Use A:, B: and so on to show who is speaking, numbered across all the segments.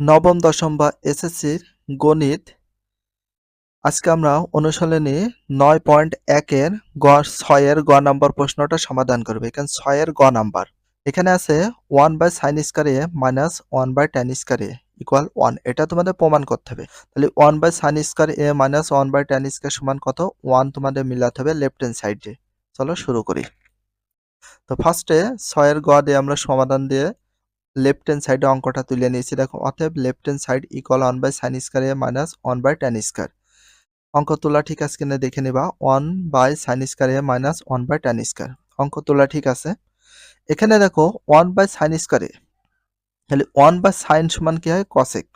A: নবম, দশম বা এসএসসির গণিত। আজকে আমরা অনুশীলনী নয় পয়েন্ট একের গ ছয়ের গ নাম্বার প্রশ্নটা সমাধান করব। এখানে ছয়ের গ নাম্বার। এখানে আছে one by sine square A minus one by tan square A equal one এটা তোমাদের প্রমাণ করতে হবে। তাহলে one by sine square A minus one by tan square সমান কত? ওয়ান তোমাদের মিলাতে হবে লেফট হ্যান্ড সাইডে চলো শুরু করি। তো ফার্স্টে ছয়ের গ দিয়ে আমরা সমাধান দিয়ে লেফট হ্যান্ড সাইডে অঙ্কটা তুলে নিয়েছি। দেখো, অতএব left hand side equal one by sine square A minus one by tan square অঙ্ক তোলা ঠিক আছে কিনা দেখে নিবা। One by sine square A minus one by tan square অঙ্ক তোলা ঠিক আছে। এখানে দেখো ওয়ান বাই সাইন স্কোয়ার তাহলে ওয়ান বাই সাইন সমান কি হয়? কসেক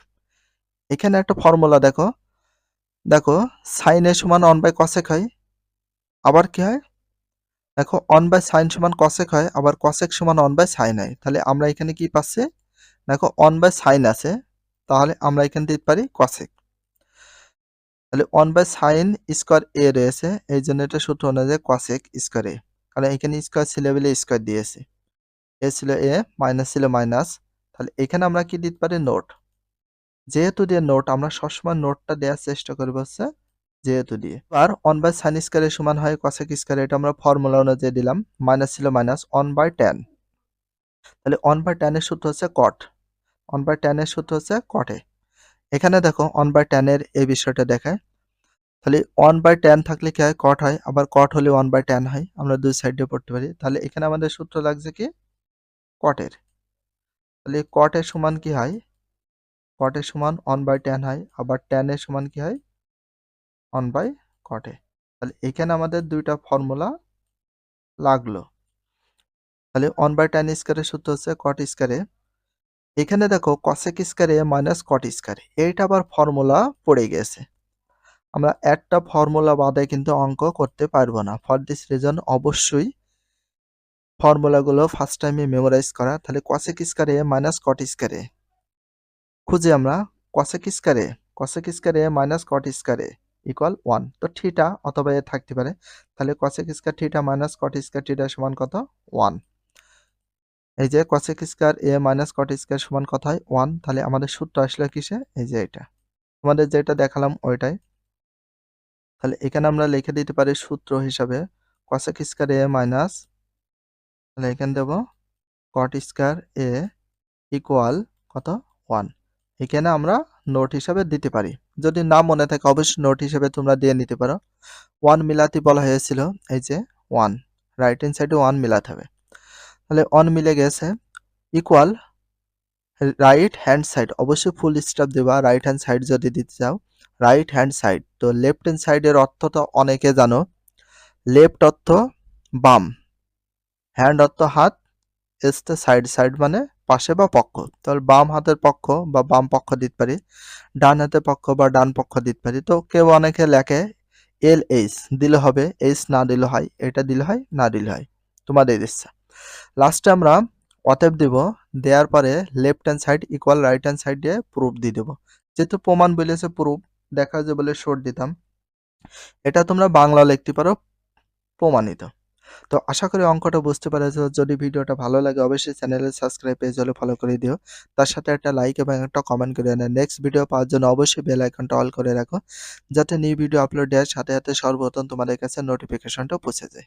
A: এখানে একটা ফর্মুলা দেখো। দেখো সাইন এ সমান ওয়ান বাই কসেক হয়। আবার কি হয়? দেখো অন বাই সাইন সমান কসেক হয়, আবার কসেক সমান অন বাই সাইন হয়। তাহলে আমরা এখানে কি পাচ্ছি? দেখো অন বাই সাইন আছে, তাহলে আমরা এখানে দিতে পারি কসেক তাহলে one by sine square A রয়েছে, এই জন্য এটা সূত্র অনুযায়ী কসেক স্কোয়ার এ কারণ এখানে স্কোয়ার ছিল বলে স্কোয়ার দিয়েছে। এ ছিল এ মাইনাস ছিল মাইনাস তাহলে এখানে আমরা কি দিতে পারি? নোট যেহেতু দিয়ে নোট আমরা সবসময় নোটটা দেওয়ার চেষ্টা করব হচ্ছে যেহেতু দিয়ে। আর ওয়ান বাই সাইন স্কোয়ারের সমান হয় কসেক স্কোয়ার এটা আমরা ফর্মুলা অনুযায়ী দিলাম মাইনাস ছিল মাইনাস ওয়ান বাই টেন তাহলে ওয়ান বাই টেনের সূত্র হচ্ছে কট ওয়ান বাই টেনের সূত্র হচ্ছে কটে এখানে দেখো ওয়ান বাই টেনের এই বিষয়টা দেখায়। তাহলে ওয়ান বাই টেন থাকলে কি হয়? কট হয়। আবার কট হলে ওয়ান বাই টেন হয়। আমরা দুই সাইডে পড়তে পারি। তাহলে এখানে আমাদের সূত্র লাগছে কি? কটের তাহলে কটের সমান কি হয়? কটের সমান ওয়ান বাই টেন হয়। আবার টেনের সমান কি হয়? ওয়ান বাই কটে তাহলে এখানে আমাদের দুইটা ফর্মুলা লাগল। তাহলে ওয়ান বাই টেন স্কোয়ারের সূত্র হচ্ছে কট স্কোয়ারে এখানে দেখো কসেক স্কোয়ারে মাইনাস কট স্কোয়ারে এইটা আবার ফর্মুলা পড়ে গেছে। আমরা একটা ফর্মুলা বাদে কিন্তু অঙ্ক করতে পারব না। ফর দিস রিজন অবশ্যই ফর্মুলাগুলো ফার্স্ট টাইমে মেমোরাইজ করা। তাহলে কসেক স্কোয়ারে মাইনাস কট স্কোয়ারে খুঁজে আমরা কসেক স্কোয়ারে কসেক স্কোয়ারে মাইনাস কট স্কোয়ারে ইকুয়াল ওয়ান তো থিটা অথবা এ থাকতে পারে। তাহলে cosec square theta minus cot square theta সমান কত? ওয়ান এই যে cosec square A minus cot square সমান কত হয়? ওয়ান তাহলে আমাদের সূত্র আসলে কিসে? এই যে এটা। আমাদের যেটা দেখালাম ওইটাই। তাহলে এখানে আমরা লিখে দিতে পারি সূত্র হিসাবে কসেক স্কোয়ার এ মাইনাস তাহলে এখানে দেব কট স্কোয়ার এ ইকুয়াল কত? ওয়ান এখানে আমরা নোট হিসাবে দিতে পারি। যদি না মনে থাকে, অবশ্যই নোট হিসাবে তোমরা দিয়ে নিতে পারো। ওয়ান মিলাতে বলা হয়েছিল, এই যে ওয়ান রাইট হ্যান্ড সাইডে ওয়ান মিলাতে হবে। তাহলে ওয়ান মিলে গেছে ইকুয়াল রাইট হ্যান্ড সাইড অবশ্যই ফুল স্টপ দেবা রাইট হ্যান্ড সাইড যদি দিতে চাও। রাইট হ্যান্ড সাইড তো লেফট হ্যান্ড সাইডের অর্থ তো অনেকে জানো। লেফট অর্থ বাম হ্যান্ড অর্থ হাত এসতে সাইড সাইড মানে পাশে বা পক্ষ? তাহলে বাম হাতের পক্ষ বা বাম পক্ষ দিতে পারি, ডান হাতের পক্ষ বা ডান পক্ষ দিতে পারি। তো কেউ অনেকে লেখে এল এইচ, দিলে হবে, এইচ না দিলে হয়, এটা দিলে হয়, না দিলে হয়। তোমাদের ইচ্ছা। লাস্টে আমরা অতএব দিব, দেওয়ার পরে left hand side equal right hand side দিয়ে প্রুফ দিয়ে দেবো। যেহেতু প্রমাণ বলেছে প্রুফ দেখা যায় বলে শর্ট দিতাম। এটা তোমরা বাংলা লিখতে পারো, প্রমাণিত। তো আশা করি অঙ্কটা বুঝতে পেরেছ। যদি ভিডিওটা ভালো লাগে, অবশ্যই চ্যানেলে সাবস্ক্রাইব পেজ হলে ফলো করে দিও। তার সাথে একটা লাইক এবং একটা কমেন্ট করে নেয় নেক্সট ভিডিও পাওয়ার জন্য অবশ্যই বেল আইকনটা অল করে রাখো। যাতে নিউ ভিডিও আপলোড দেওয়ার সাথে সাথে সর্বপ্রথম তোমাদের কাছে নোটিফিকেশনটা পৌঁছে যায়।